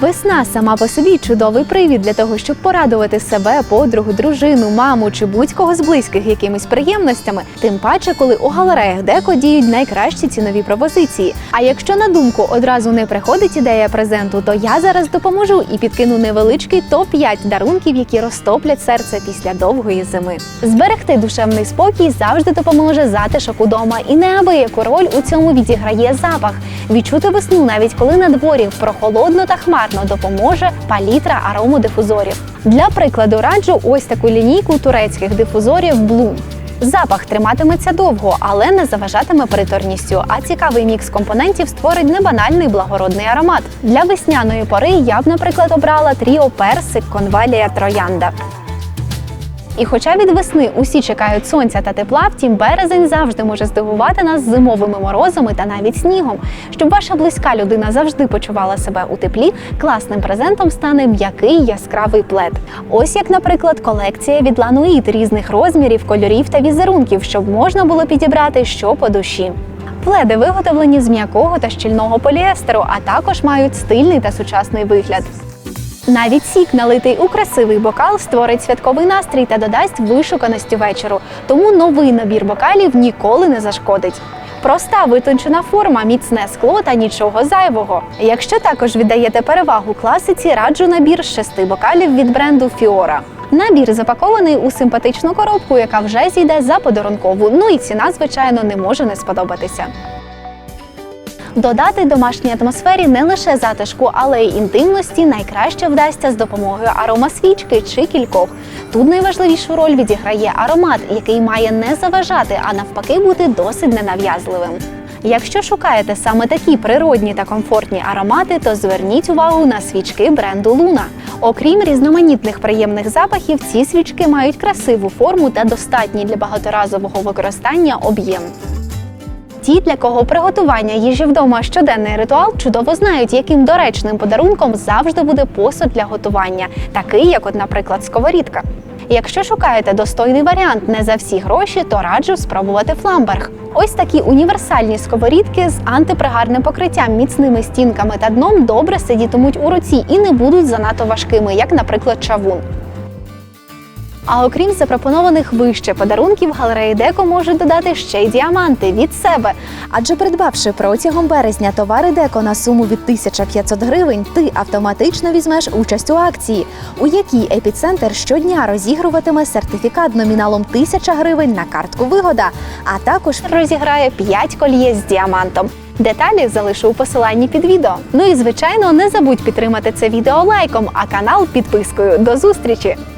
Весна сама по собі чудовий привід для того, щоб порадувати себе, подругу, дружину, маму чи будь-кого з близьких якимись приємностями. Тим паче, коли у галереях деко діють найкращі цінові пропозиції. А якщо на думку одразу не приходить ідея презенту, то я зараз допоможу і підкину невеличкий топ 5 дарунків, які розтоплять серце після довгої зими. Зберегти душевний спокій завжди допоможе затишок удома, і неабияку роль у цьому відіграє запах. Відчути весну, навіть коли на дворі прохолодно та хмарно, допоможе палітра аромодифузорів. Для прикладу раджу ось таку лінійку турецьких дифузорів Bloom. Запах триматиметься довго, але не заважатиме приторністю. А цікавий мікс компонентів створить небанальний благородний аромат. Для весняної пори я б, наприклад, обрала тріо персик конвалія троянда. І хоча від весни усі чекають сонця та тепла, втім березень завжди може здивувати нас зимовими морозами та навіть снігом. Щоб ваша близька людина завжди почувала себе у теплі, класним презентом стане м'який яскравий плед. Ось як, наприклад, колекція від Лануїд різних розмірів, кольорів та візерунків, щоб можна було підібрати що по душі. Пледи виготовлені з м'якого та щільного поліестеру, а також мають стильний та сучасний вигляд. Навіть сік, налитий у красивий бокал, створить святковий настрій та додасть вишуканості вечору. Тому новий набір бокалів ніколи не зашкодить. Проста витончена форма, міцне скло та нічого зайвого. Якщо також віддаєте перевагу класиці, раджу набір з шести бокалів від бренду Fiora. Набір запакований у симпатичну коробку, яка вже зійде за подарункову. Ну і ціна, звичайно, не може не сподобатися. Додати домашній атмосфері не лише затишку, але й інтимності найкраще вдасться з допомогою аромасвічки чи кількох. Тут найважливішу роль відіграє аромат, який має не заважати, а навпаки бути досить ненав'язливим. Якщо шукаєте саме такі природні та комфортні аромати, то зверніть увагу на свічки бренду Луна. Окрім різноманітних приємних запахів, ці свічки мають красиву форму та достатній для багаторазового використання об'єм. Ті, для кого приготування їжі вдома щоденний ритуал, чудово знають, яким доречним подарунком завжди буде посуд для готування, такий, як, от, наприклад, сковорідка. Якщо шукаєте достойний варіант не за всі гроші, то раджу спробувати фламберг. Ось такі універсальні сковорідки з антипригарним покриттям, міцними стінками та дном добре сидітимуть у руці і не будуть занадто важкими, як, наприклад, чавун. А окрім запропонованих вище подарунків, галереї Деко можуть додати ще й діаманти від себе. Адже придбавши протягом березня товари Деко на суму від 1500 гривень, ти автоматично візьмеш участь у акції, у якій епіцентр щодня розігруватиме сертифікат номіналом 1000 гривень на картку вигода, а також розіграє 5 кольє з діамантом. Деталі залишу у посиланні під відео. Ну і звичайно, не забудь підтримати це відео лайком, а канал підпискою. До зустрічі!